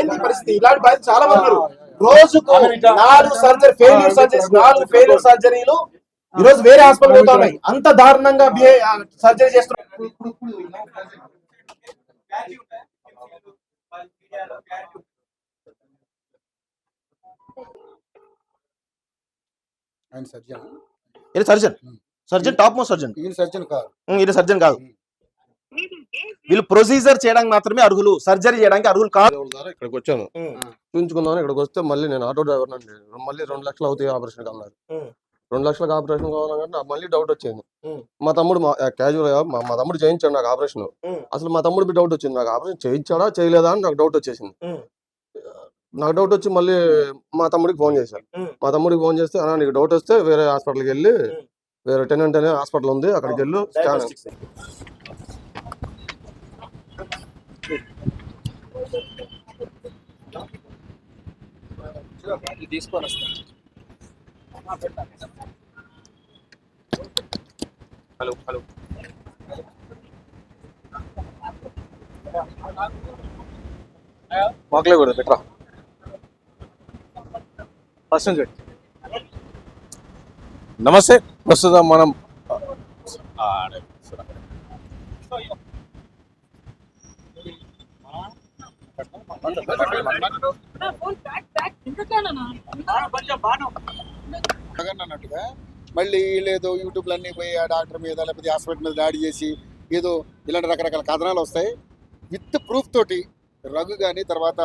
ఏంటి పరిస్థితి? ఇలాంటి బాధ్యత చాలా మంది ఉన్నారు. రోజుకు నాలుగు సర్జరీ ఫెయిల్యూర్ సర్జరీస్ నాలుగు ఫెయిల్యూర్ సర్జరీలు ఈ రోజు వేరే హాస్పిటల్ పోతా ఉన్నాయి అంత దారుణంగా సర్జరీ చేస్తున్నారు. సర్జన్ ఇది surgeon surgeon top most surgeon ఈయన సర్జన్ కాదు. ఇది సర్జన్ కాదు. వీళ్ళు ప్రొసీజర్ చేయడానికి మాత్రమే అర్హులు సర్జరీ చేయడానికి అర్హులు కాదు ఇక్కడికి వచ్చాను ఉమ్. చూపించుకుందామని ఇక్కడికి వస్తే మళ్ళీ నేను ఆటో డ్రైవర్ అండి మళ్ళీ రెండు లక్షలు అవుతాయి ఆపరేషన్ అన్నారు. రెండు లక్షలకు ఆపరేషన్ కావాలంటే నాకు మళ్ళీ డౌట్ వచ్చింది. మా తమ్ముడు క్యాజువల్ మా మా తమ్ముడు చేయించాడు నాకు ఆపరేషన్. అసలు మా తమ్ముడికి డౌట్ వచ్చింది నాకు ఆపరేషన్ చేయించాడా చేయలేదా అని నాకు డౌట్ వచ్చేసింది. నాకు డౌట్ వచ్చి మళ్ళీ మా తమ్ముడికి ఫోన్ చేశాను. మా తమ్ముడికి ఫోన్ చేస్తే అన్నా నీకు డౌట్ వస్తే వేరే హాస్పిటల్కి వెళ్ళి. వేరే టెనెంట్ అనే హాస్పిటల్ ఉంది అక్కడికి వెళ్ళు స్కాన్ Diagnostics. తీసుకొని వస్తాను హలో హలో వాక్లే కూడా బెటర్ ఫస్ట్ నుంచి. నమస్తే ప్రస్తుతం మనం. జగన్ అన్నట్టుగా మళ్ళీ వీళ్ళేదో యూట్యూబ్లు అన్నీ పోయి ఆ డాక్టర్ మీద లేకపోతే హాస్పిటల్ మీద దాడి చేసి ఏదో ఇలాంటి రకరకాల కథనాలు వస్తాయి. విత్ ప్రూఫ్ తోటి రఘు కానీ తర్వాత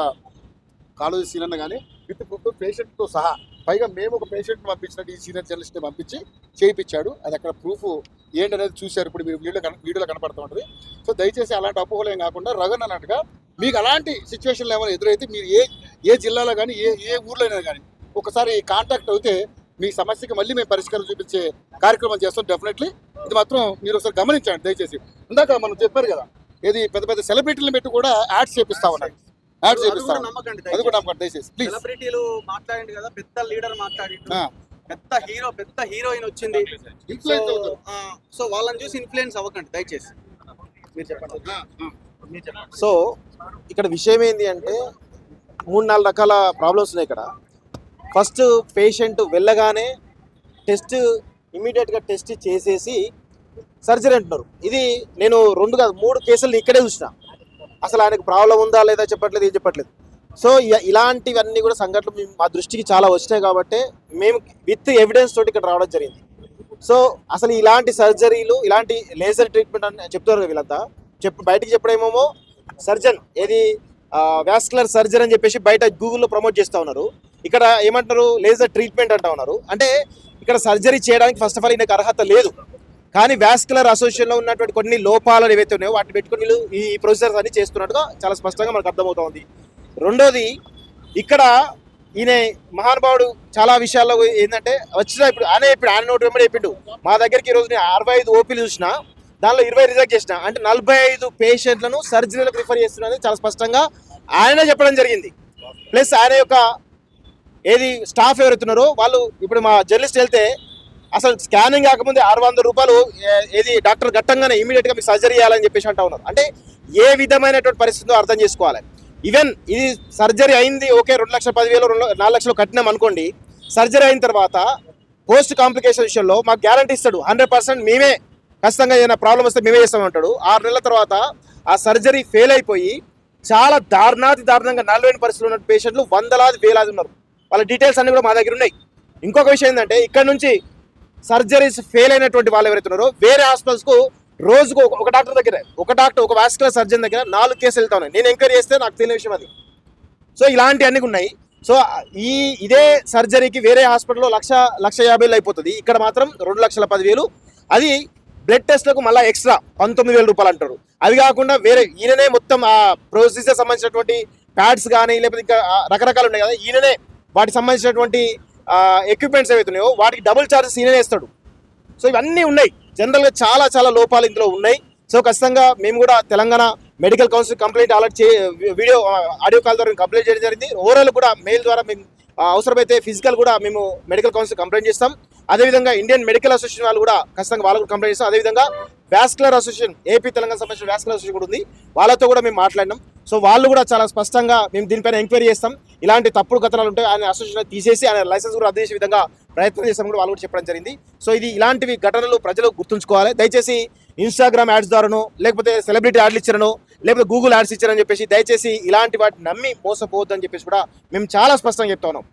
కాళోజీ సీనన్న కానీ విత్ ప్రూఫ్ పేషెంట్తో సహా పైగా మేము ఒక పేషెంట్ పంపించినట్టు ఈ సీనియర్ జర్నలిస్ట్ని పంపించి చేయించాడు అది అక్కడ ప్రూఫ్ ఏంటనేది చూశారు. ఇప్పుడు మీరు వీడియో వీడియోలో కనపడుతూ ఉంటుంది. సో దయచేసి అలాంటి అపోహలు ఏం కాకుండా రఘన్ అన్నట్టుగా మీకు అలాంటి సిచ్యువేషన్లు ఏమైనా ఎదురైతే మీరు ఏ ఏ జిల్లాలో కానీ ఏ ఏ ఊర్లో అయినా కానీ ఒకసారి కాంటాక్ట్ అయితే మీ సమస్యకి మళ్ళీ మేము పరిష్కారం చూపించే కార్యక్రమం చేస్తాం డెఫినెట్లీ ఇది మాత్రం మీరు ఒకసారి గమనించండి దయచేసి. ఇందాక మనం చెప్పారు కదా ఏది పెద్ద పెద్ద సెలబ్రిటీలను పెట్టి కూడా యాడ్స్ చేపిస్తా ఉన్నారు. యాడ్స్ అది చేపిస్తా అది కూడా నమ్మకండి దయచేసి. ప్లీజ్ సెలబ్రిటీలు మాట్లాడండి కదా పెద్ద లీడర్ మాట్లాడిండు. ఆ. పెద్ద హీరో పెద్ద హీరోయిన్ వచ్చింది. ఇన్ఫ్లుయెన్స్ సో వాళ్ళని చూసి ఇన్ఫ్లుయెన్స్ అవ్వకండి దయచేసి. మీరు చెప్పండి. ఆ, ఆ. మీరు చెప్పండి. సో ఇక్కడ విషయం ఏంటి అంటే మూడు నాలుగు రకాల ప్రాబ్లమ్స్ ఉన్నాయి ఇక్కడ. ఫస్ట్ పేషెంట్ వెళ్ళగానే టెస్ట్ ఇమీడియట్గా టెస్ట్ చేసేసి సర్జరీ అంటున్నారు. ఇది నేను రెండు కాదు మూడు కేసులు ఇక్కడే చూసిన. అసలు ఆయనకు ప్రాబ్లం ఉందా లేదా చెప్పట్లేదు ఏం చెప్పట్లేదు. సో ఇలాంటివన్నీ కూడా సంఘటనలు మా దృష్టికి చాలా వచ్చినాయి కాబట్టి మేము విత్ ఎవిడెన్స్ తోటి ఇక్కడ రావడం జరిగింది. సో అసలు ఇలాంటి సర్జరీలు ఇలాంటి లేజర్ ట్రీట్మెంట్ అని చెప్తారు వీళ్ళంతా. చెప్పు బయటికి చెప్పడమేమో సర్జన్ ఏది వ్యాస్కులర్ సర్జరీ అని చెప్పేసి బయట గూగుల్లో ప్రమోట్ చేస్తూ ఉన్నారు. ఇక్కడ ఏమంటారు? లేజర్ ట్రీట్మెంట్ అంటూ ఉన్నారు. అంటే ఇక్కడ సర్జరీ చేయడానికి ఫస్ట్ ఆఫ్ ఆల్ ఈయనకు అర్హత లేదు. కానీ వ్యాస్కులర్ అసోసియేషన్లో ఉన్నటువంటి కొన్ని లోపాలు ఏవైతే ఉన్నాయో వాటిని పెట్టుకుని వీళ్ళు ఈ ప్రొసీజర్స్ అన్ని చేస్తున్నట్టుగా చాలా స్పష్టంగా మనకు అర్థమవుతోంది రెండోది ఇక్కడ ఈయన మహానుభావుడు చాలా విషయాల్లో ఏంటంటే వచ్చిన ఇప్పుడు ఆయన ఇప్పుడు ఆయన నోటి వెంబడి చెప్పిండు. మా దగ్గరికి ఈ రోజు నేను అరవై ఐదు ఓపీలు చూసిన దానిలో ఇరవై రిజెక్ట్ చేసిన. అంటే నలభై ఐదు పేషెంట్లను సర్జరీలకు రిఫర్ చేస్తున్నది చాలా స్పష్టంగా ఆయన చెప్పడం జరిగింది. ప్లస్ ఆయన యొక్క ఏది స్టాఫ్ ఎవరైతున్నారో వాళ్ళు ఇప్పుడు మా జర్నలిస్ట్ వెళ్తే అసలు స్కానింగ్ కాకముందే ఆరు వందల రూపాయలు ఏది డాక్టర్ గట్టంగానే ఇమీడియట్గా మీకు సర్జరీ చేయాలని చెప్పేసి అంటా ఉన్నారు. అంటే ఏ విధమైనటువంటి పరిస్థితిలో అర్థం చేసుకోవాలి. ఈవెన్ ఇది సర్జరీ అయింది ఓకే రెండు లక్షల పదివేలు రెండు నాలుగు లక్షలు కట్టినాం అనుకోండి సర్జరీ అయిన తర్వాత పోస్ట్ కాంప్లికేషన్ విషయంలో మాకు గ్యారంటీ ఇస్తాడు. హండ్రెడ్ పర్సెంట్ మేమే ఖచ్చితంగా ఏదైనా ప్రాబ్లం వస్తే మేమే చేస్తామంటాడు ఆరు నెలల తర్వాత ఆ సర్జరీ ఫెయిల్ అయిపోయి చాలా దారుణాతి దారుణంగా నలభై పరిస్థితులు ఉన్న పేషెంట్లు వందలాది వేలాది ఉన్నారు. వాళ్ళ డీటెయిల్స్ అన్ని కూడా మా దగ్గర ఉన్నాయి. ఇంకొక విషయం ఏంటంటే ఇక్కడ నుంచి సర్జరీస్ ఫెయిల్ అయినటువంటి వాళ్ళు ఎవరైతే ఉన్నారో వేరే హాస్పిటల్స్కు రోజుకు ఒక- డాక్టర్ దగ్గర ఒక డాక్టర్ ఒక వాస్కులర్ సర్జన్ దగ్గర నాలుగు కేసులు వెళ్తా ఉన్నాయి. నేను ఎంక్వైరీ చేస్తే నాకు తెలియని విషయం అది. సో ఇలాంటివన్నీ ఉన్నాయి. సో ఈ ఇదే సర్జరీకి వేరే హాస్పిటల్లో లక్ష లక్ష యాభైలు అయిపోతుంది. ఇక్కడ మాత్రం రెండు లక్షల పదివేలు. అది బ్లడ్ టెస్ట్లకు మళ్ళీ ఎక్స్ట్రా పంతొమ్మిది వేల రూపాయలు అంటారు. అది కాకుండా వేరే ఈయననే మొత్తం ఆ ప్రొసీజర్ సంబంధించినటువంటి ప్యాడ్స్ కానీ లేకపోతే ఇంకా రకరకాలు ఉన్నాయి కదా ఈయననే వాటికి సంబంధించినటువంటి ఎక్విప్మెంట్స్ ఏవైతున్నాయో వాటికి డబుల్ ఛార్జెస్ ఈయననే ఇస్తాడు సో ఇవన్నీ ఉన్నాయి. జనరల్గా చాలా చాలా లోపాలు ఇందులో ఉన్నాయి. సో ఖచ్చితంగా మేము కూడా Telangana medical council complaint alert చే వీడియో ఆడియో కాల్ ద్వారా కంప్లైంట్ చేయడం జరిగింది. ఓవరాల్ కూడా మెయిల్ ద్వారా మేము అవసరమైతే ఫిజికల్ కూడా మేము మెడికల్ కౌన్సిల్ కంప్లైంట్ చేస్తాం. అదేవిధంగా ఇండియన్ మెడికల్ అసోసియేషన్ వాళ్ళు కూడా ఖచ్చితంగా వాళ్ళు కూడా కంప్లైంట్ చేస్తాం. అదేవిధంగా వ్యాస్కులర్ అసోసియేషన్ ఏపీ తెలంగాణ సంబంధించిన వ్యాస్కులర్ అసోసియేషన్ కూడా ఉంది. వాళ్ళతో కూడా మేము మాట్లాడినాం. సో వాళ్ళు కూడా చాలా స్పష్టంగా మేము దీనిపైన ఎంక్వైరీ చేస్తాం. ఇలాంటి తప్పుడు కథనాలు ఉంటాయి ఆయన అసోసియేషన్ తీసేసి ఆయన లైసెన్స్ కూడా రద్దు చేసే విధంగా ప్రయత్నం చేస్తాం కూడా వాళ్ళు కూడా చెప్పడం జరిగింది. సో ఇది ఇలాంటివి ఘటనలు ప్రజలు గుర్తుంచుకోవాలి. దయచేసి ఇన్స్టాగ్రామ్ యాడ్స్ ద్వారాను లేకపోతే సెలబ్రిటీ యాడ్లు ఇచ్చారను లేకపోతే గూగుల్ యాడ్స్ ఇచ్చారని చెప్పేసి దయచేసి ఇలాంటి వాటిని నమ్మి మోసపోవద్దు అని చెప్పేసి కూడా మేము చాలా స్పష్టంగా చెప్తా ఉన్నాం.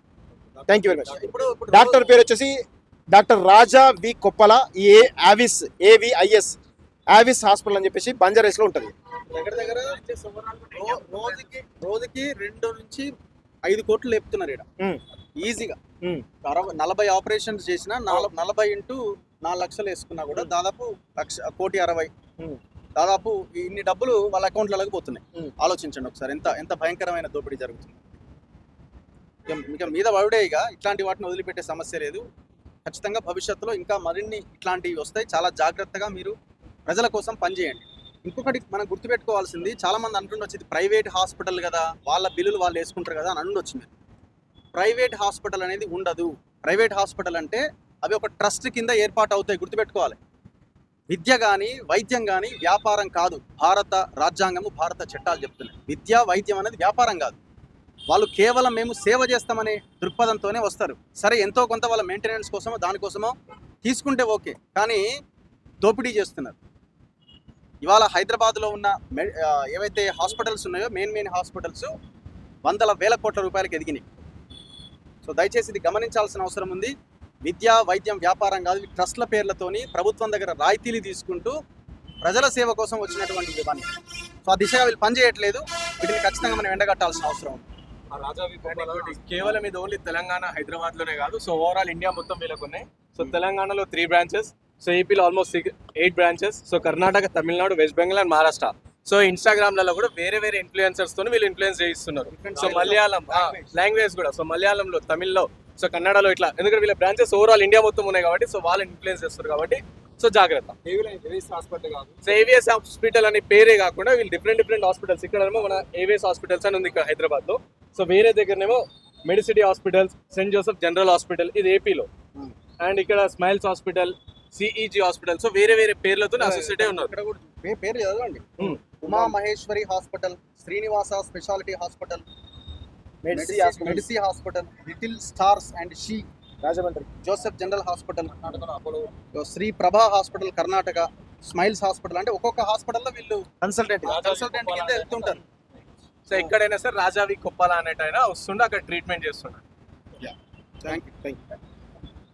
Thank you very much doctor పేరు వచ్చేసి డాక్టర్ రాజా వి కొప్పల ఏ ఆవిస్ ఏవిఐఎస్ ఆవిస్ హాస్పిటల్ అని చెప్పేసి బంజారాస్లో ఉంటుంది. దగ్గర దగ్గర రో- రోజుకి రోజుకి రెండు నుంచి ఐదు కోట్లు లేపుతున్నారు ఇక్కడ. ఈజీగా. నలభై ఆపరేషన్స్ చేసినా నాల- నలభై ఇంటూ నాలుగు లక్షలు వేసుకున్నా కూడా దాదాపు లక్ష కోటి అరవై. దాదాపు ఇన్ని డబ్బులు వాళ్ళ అకౌంట్లలోకి పోతున్నాయి. ఆలోచించండి ఒకసారి ఎంత ఎంత భయంకరమైన దోపిడీ జరుగుతుంది. ఇక మీద పడుడే ఇక ఇట్లాంటి వాటిని వదిలిపెట్టే సమస్య లేదు. ఖచ్చితంగా భవిష్యత్తులో ఇంకా మరిన్ని ఇట్లాంటివి వస్తాయి. చాలా జాగ్రత్తగా మీరు ప్రజల కోసం పనిచేయండి. ఇంకొకటి మనం గుర్తుపెట్టుకోవాల్సింది చాలామంది అంటుండొచ్చు ఇది ప్రైవేట్ హాస్పిటల్ కదా వాళ్ళ బిల్లులు వాళ్ళు వేసుకుంటారు కదా అని అండొచ్చు మీరు. ప్రైవేట్ హాస్పిటల్ అనేది ఉండదు. ప్రైవేట్ హాస్పిటల్ అంటే అవి ఒక ట్రస్ట్ కింద ఏర్పాటు అవుతాయి గుర్తుపెట్టుకోవాలి. విద్య కానీ వైద్యం కానీ వ్యాపారం కాదు. భారత రాజ్యాంగము భారత చట్టాలు చెప్తున్నాయి. విద్య వైద్యం అనేది వ్యాపారం కాదు. వాళ్ళు కేవలం మేము సేవ చేస్తామనే దృక్పథంతోనే వస్తారు. సరే ఎంతో కొంత వాళ్ళ మెయింటెనెన్స్ కోసమో దానికోసమో తీసుకుంటే ఓకే కానీ దోపిడీ చేస్తున్నారు. ఇవాళ హైదరాబాద్లో ఉన్న మె- ఏవైతే హాస్పిటల్స్ ఉన్నాయో మెయిన్ మెయిన్ హాస్పిటల్స్ వందల వేల కోట్ల రూపాయలకు ఎదిగినాయి. సో దయచేసి ఇది గమనించాల్సిన అవసరం ఉంది. విద్య వైద్యం వ్యాపారం కాదు ట్రస్ట్ల పేర్లతోని ప్రభుత్వం దగ్గర రాయితీలు తీసుకుంటూ ప్రజల సేవ కోసం వచ్చినటువంటి విధానం. సో ఆ దిశగా వీళ్ళు పనిచేయట్లేదు వీటిని ఖచ్చితంగా మనం ఎండగట్టాల్సిన అవసరం ఉంది. కేవలం ఇది ఓన్లీ తెలంగాణ హైదరాబాద్లోనే కాదు సో ఓవరాల్ ఇండియా మొత్తం వీళ్ళకు ఉన్నాయి. సో తెలంగాణలో త్రీ బ్రాంచెస్ సో ఏపీలో almost eight branches so Karnataka Tamilnadu West Bengal and Maharashtra so ఇన్స్టాగ్రామ్లలో కూడా వేరే వేరే ఇన్ఫ్లుయెన్సర్స్తో వీళ్ళు ఇన్ఫ్లుయెన్స్ చేయిస్తున్నారు. సో మలయాళం లాంగ్వేజ్ కూడా. సో మలయాళంలో తమిళ్ళో సో కన్నడలో ఇట్లా. ఎందుకంటే వీళ్ళ బ్రాంచెస్ ఓవరాల్ ఇండియా మొత్తం ఉన్నాయి కాబట్టి సో వాళ్ళు ఇన్ఫ్లుయెన్స్ చేస్తారు కాబట్టి సో జాగ్రత్త. సో ఏవిఎస్ హాస్పిటల్ అనే పేరే కాకుండా వీళ్ళు డిఫరెంట్ డిఫరెంట్ హాస్పిటల్స్ ఇక్కడేమో మన ఏవిఎస్ హాస్పిటల్స్ అని ఉంది ఇక్కడ హైదరాబాద్లో సో వేరే దగ్గరనేమో medicity hospitals saint Joseph general hospital ఇది ఏపీలో. అండ్ ఇక్కడ smiles hospital CEG hospital so వేరే వేరే పేర్లతో అసోసియేట్ ఉన్నారు. పేరు చదవండి. Hmm. Uma Maheshwari hospital Srinivasa speciality hospital మెడ్సీ hospital. Medici hospital little stars and she Rajahmundry. Joseph general hospital Sri Prabha hospital Karnataka smiles hospital అంటే ఒక్కొక్క హాస్పిటల్లో వీళ్ళు కన్సల్టెంట్ కన్సల్టెంట్ కింద వెళ్తుంటారు. సో ఎక్కడైనా సరే రాజావి కొప్పాల అనేటైనా వస్తుండే అక్కడ ట్రీట్మెంట్ చేస్తుండే. Thank you thank you